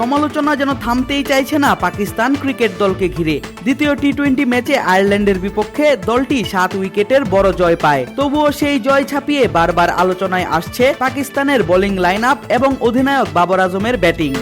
সমালোচনা যেন থামতেই চাইছে না পাকিস্তান ক্রিকেট দলকে ঘিরে। দ্বিতীয় টি টোয়েন্টি ম্যাচে আয়ারল্যান্ডের বিপক্ষে দলটি সাত উইকেটের বড় জয় পায়। তবুও সেই জয় ছাপিয়ে বারবার আলোচনায় আসছে পাকিস্তানের বোলিং লাইন আপ এবং অধিনায়ক বাবর আজমের ব্যাটিং।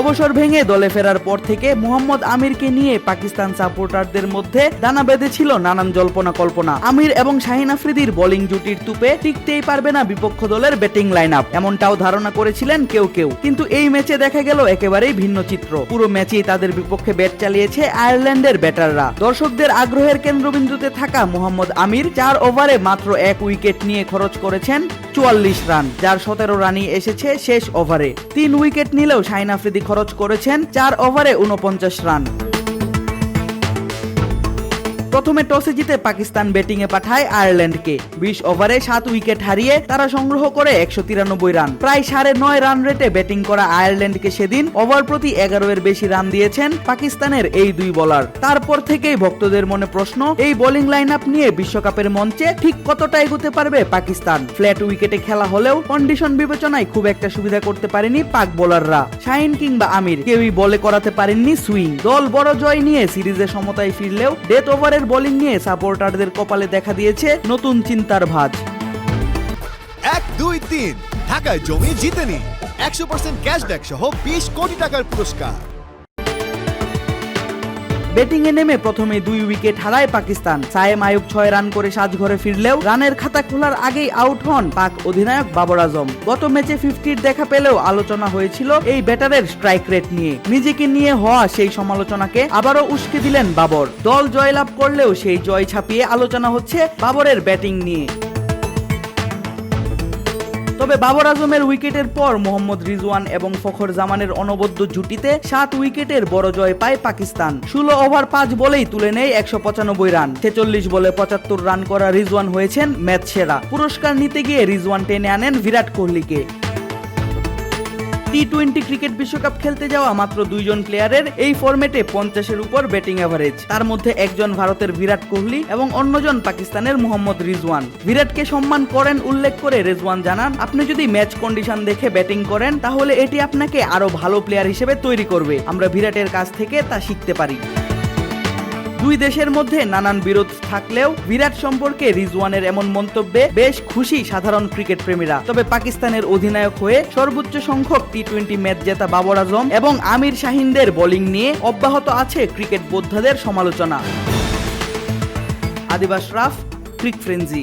অবসর ভেঙে দলে ফেরার পর থেকে মোহাম্মদ আমিরকে নিয়ে পাকিস্তান সাপোর্টারদের মধ্যে দানা বেঁধেছিল নানান জল্পনা কল্পনা। আমির এবং শাহিন আফ্রিদির বোলিং জুটির তুপে টিকতেই পারবে না বিপক্ষ দলের ব্যাটিং লাইন আপ এমনটাও ধারণা করেছিলেন কেউ কেউ। কিন্তু এই ম্যাচে দেখা গেল একেবারেই ভিন্ন চিত্র। পুরো ম্যাচেই তাদের বিপক্ষে ব্যাট চালিয়েছে আয়ারল্যান্ডের ব্যাটাররা। দর্শকদের আগ্রহের কেন্দ্রবিন্দুতে থাকা মোহাম্মদ আমির চার ওভারে মাত্র এক উইকেট নিয়ে খরচ করেছেন চুয়াল্লিশ রান, যার সতেরো রানই এসেছে শেষ ওভারে। তিন উইকেট নিলেও শাহিন আফ্রিদি খরচ করেছেন চার ওভারে উনপঞ্চাশ রান। প্রথমে টসে জিতে পাকিস্তান ব্যাটিং এ পাঠায় আয়ারল্যান্ডকে। বিশ ওভারে সাত উইকেট হারিয়ে তারা সংগ্রহ করে একশো তিরানব্বই রান। প্রায় সাড়ে নয় রান রেটে ব্যাটিং করা আয়ারল্যান্ডকে সেদিন ওভার প্রতি এগারো এর বেশি রান দিয়েছেন পাকিস্তানের এই দুই বোলার। তারপর থেকেই ভক্তদের মনে প্রশ্ন, এই বোলিং লাইন আপ নিয়ে বিশ্বকাপের মঞ্চে ঠিক কতটা এগোতে পারবে পাকিস্তান? ফ্ল্যাট উইকেটে খেলা হলেও কন্ডিশন বিবেচনায় খুব একটা সুবিধা করতে পারেনি পাক বোলাররা। শাহিন কিংবা আমির কেউই বলে করাতে পারেননি সুইং। দল বড় জয় নিয়ে সিরিজে সমতায় ফিরলেও ডেথ ওভারের বোলিং নিয়ে সাপোর্টারদের কপালে দেখা দিয়েছে নতুন চিন্তার ভাঁজ। এক, দুই, তিন। ঢাকায় জমি জিতেনি। একশো পার্সেন্ট ক্যাশব্যাক সহ বিশ কোটি টাকার পুরস্কার। ব্যাটিং এ নেমে প্রথমে দুই উইকেট হারায় পাকিস্তান। সায়েম আয়ুব ছয় রান করে সাজঘরে ফিরলেও রানের খাতা খোলার আগেই আউট হন পাক অধিনায়ক বাবর আজম। গত ম্যাচে ফিফটির দেখা পেলেও আলোচনা হয়েছিল এই ব্যাটারের স্ট্রাইক রেট নিয়ে। নিজেকে নিয়ে হওয়া সেই সমালোচনাকে আবারও উস্কে দিলেন বাবর। দল জয়লাভ করলেও সেই জয় ছাপিয়ে আলোচনা হচ্ছে বাবরের ব্যাটিং নিয়ে। তবে বাবর আজমের উইকেটের পর মোহাম্মদ রিজওয়ান এবং ফখর জামানের অনবদ্য জুটিতে সাত উইকেটের বড় জয় পায় পাকিস্তান। ষোলো ওভার পাঁচ বলেই তুলে নেয় একশো পঁচানব্বই রান। ছেচল্লিশ বলে পঁচাত্তর রান করা রিজওয়ান হয়েছেন ম্যাচ সেরা। পুরস্কার নিতে গিয়ে রিজওয়ান টেনে আনেন বিরাট কোহলিকে। টি টোয়েন্টি ক্রিকেট বিশ্বকাপ খেলতে যাওয়া মাত্র দুইজন প্লেয়ারের এই ফর্মেটে পঞ্চাশের উপর ব্যাটিং অ্যাভারেজ তার মধ্যে একজন ভারতের বিরাট কোহলি এবং অন্যজন পাকিস্তানের মোহাম্মদ রিজওয়ান। বিরাটকে সম্মান করেন উল্লেখ করে রেজওয়ান জানান, আপনি যদি ম্যাচ কন্ডিশন দেখে ব্যাটিং করেন, তাহলে এটি আপনাকে আরও ভালো প্লেয়ার হিসেবে তৈরি করবে। আমরা বিরাটের কাছ থেকে তা শিখতে পারি। দুই দেশের মধ্যে নানান বিরোধ থাকলেও বিরাট সম্পর্কে রিজওয়ানের এমন মন্তব্যে বেশ খুশি সাধারণ ক্রিকেট প্রেমীরা। তবে পাকিস্তানের অধিনায়ক হয়ে সর্বোচ্চ সংখ্যক টি টোয়েন্টি ম্যাচ জেতা বাবর আজম এবং আমির শাহিনদের বোলিং নিয়ে অব্যাহত আছে ক্রিকেট বোদ্ধাদের সমালোচনা। আদিবাস রাফ, ক্রিক ফ্রেঞ্জি